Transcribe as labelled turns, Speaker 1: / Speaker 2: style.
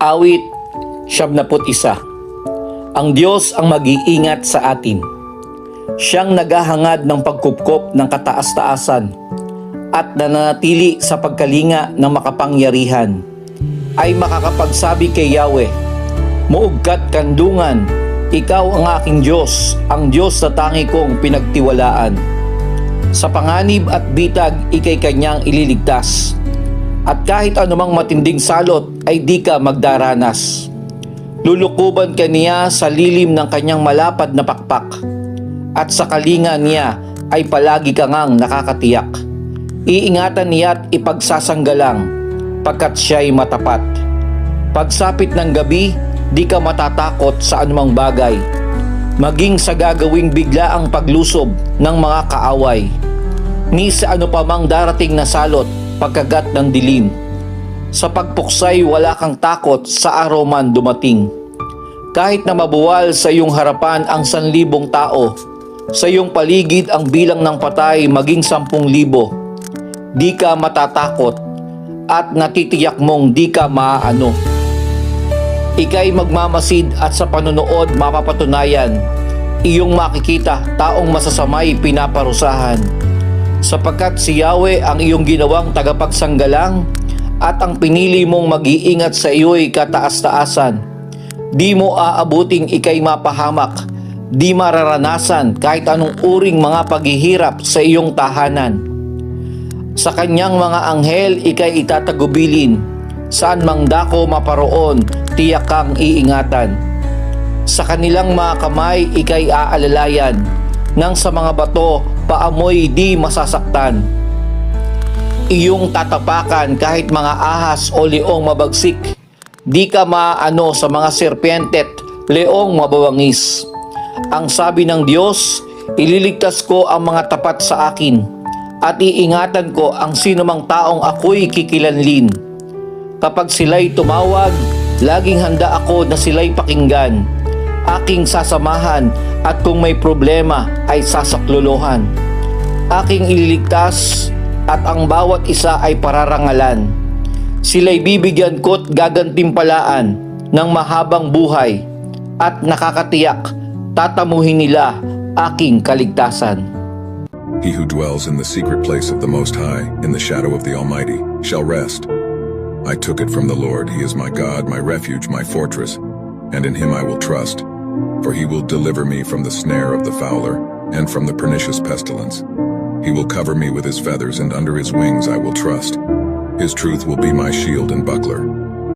Speaker 1: Awit, siyam isa. Ang Diyos ang mag-iingat sa atin. Siyang naghahangad ng pagkupkop ng kataas-taasan at nananatili sa pagkalinga ng makapangyarihan ay makakapagsabi kay Yahweh, Muugkat kandungan, ikaw ang aking Diyos, ang Diyos sa tangi kong pinagtiwalaan. Sa panganib at bitag, ikay kanyang ililigtas. At kahit anumang matinding salot ay di ka magdaranas. Lulukuban ka niya sa lilim ng kanyang malapad na pakpak. At sa kalinga niya ay palagi ka ngang nakakatiyak. Iingatan niya at ipagsasanggalang pagkat siya'y matapat. Pagsapit ng gabi, di ka matatakot sa anumang bagay. Maging sa gagawing bigla ang paglusob ng mga kaaway. Ni sa ano pa mang darating na salot pagkagat ng dilim. Sa pagpuksay wala kang takot sa araw man dumating. Kahit na mabuwal sa iyong harapan ang sanlibong tao, sa iyong paligid ang bilang ng patay maging sampung libo, di ka matatakot at natitiyak mong di ka maaano. Ika'y magmamasid at sa panonood mapapatunayan, iyong makikita taong masasamay pinaparusahan. Sapagkat si Yahweh ang iyong ginawang tagapagsanggalang at ang pinili mong mag-iingat sa iyo'y kataas-taasan. Di mo aabuting ikay mapahamak, di mararanasan kahit anong uring mga paghihirap sa iyong tahanan. Sa kanyang mga anghel ikay itatagubilin, saan mang dako maparoon, tiyak kang iingatan. Sa kanilang mga kamay ikay aalalayan, nang sa mga bato paamoy di masasaktan. Iyong tatapakan kahit mga ahas o leong mabagsik, di ka maano sa mga serpente at leong mabawangis. Ang sabi ng Diyos, ililigtas ko ang mga tapat sa akin at iingatan ko ang sinumang taong ako'y kikilanlin. Kapag sila'y tumawag, laging handa ako na sila'y pakinggan. Aking sasamahan at kung may problema ay sasaklolohan. Aking ililigtas at ang bawat isa ay pararangalan. Sila'y bibigyan ko't gagantimpalaan ng mahabang buhay at nakakatiyak tatamuhin nila aking kaligtasan.
Speaker 2: He who dwells in the secret place of the Most High, in the shadow of the Almighty, shall rest. I took it from the Lord. He is my God, my refuge, my fortress, and in him I will trust. For he will deliver me from the snare of the fowler, and from the pernicious pestilence. He will cover me with his feathers, and under his wings I will trust. His truth will be my shield and buckler.